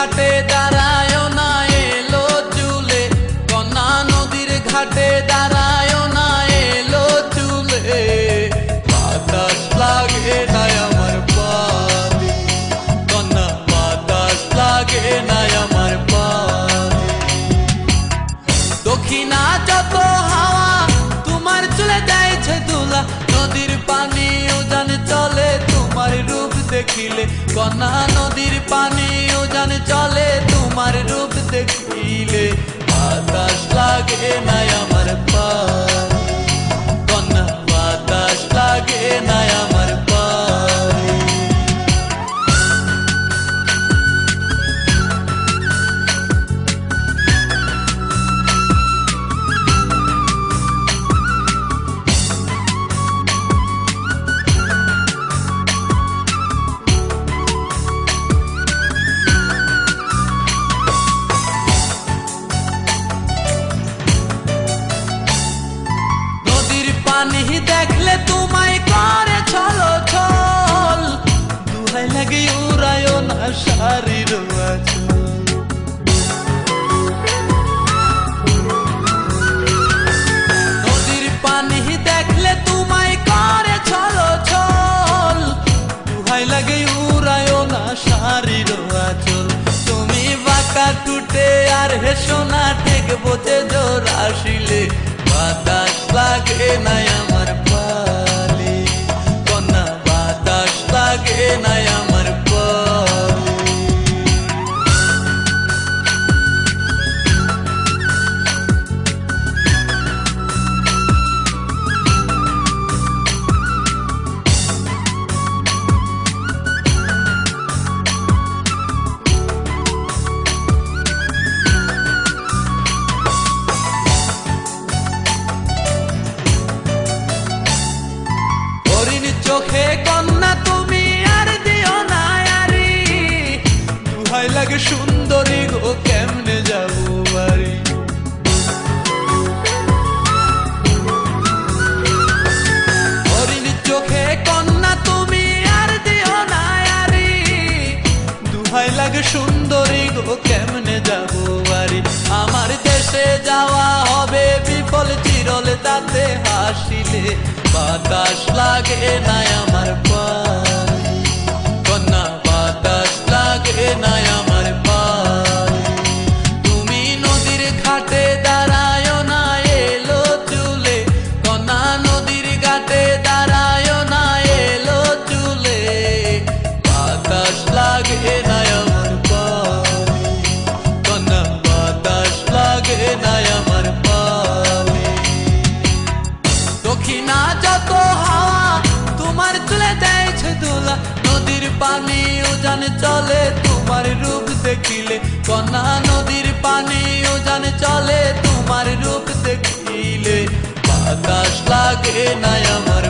ঘাটে দাঁড়ায় না এলো চুলে কন্যা নদীর ঘাটে দাঁড়ায় দেখিলে। কন্যা নদীর পানি ওজান চলে তোমার রূপ দেখিলে। বাতাস লাগে না আমার পানি দেখলে তোমায় করে ছলো ছল দুহাই লাগে নদীর দেখলে লাগে না তুমি টুটে আর হেসো না বোঝে জোর আসিলে বাতাস লাগে না চোখে কন্যা তুমি আর দিও না আরি দুহাই লাগে সুন্দরী গো, কেমনে যাব বাড়ি? চোখে কন্যা তুমি আর দিও না আরি দুহাই লাগে সুন্দরী গো, কেমনে যাব বাড়ি? আমার দেশে যাওয়া হবে বিফল চিরল, তাতে হাসিলে বাতাস লাগে না আমার পায়ে পানি, উজান চলে, তোমার রূপ দেখিলে কন্যা নদীর পানি, উজান চলে, তোমার রূপ দেখিলে। বাতাস লাগে না আমার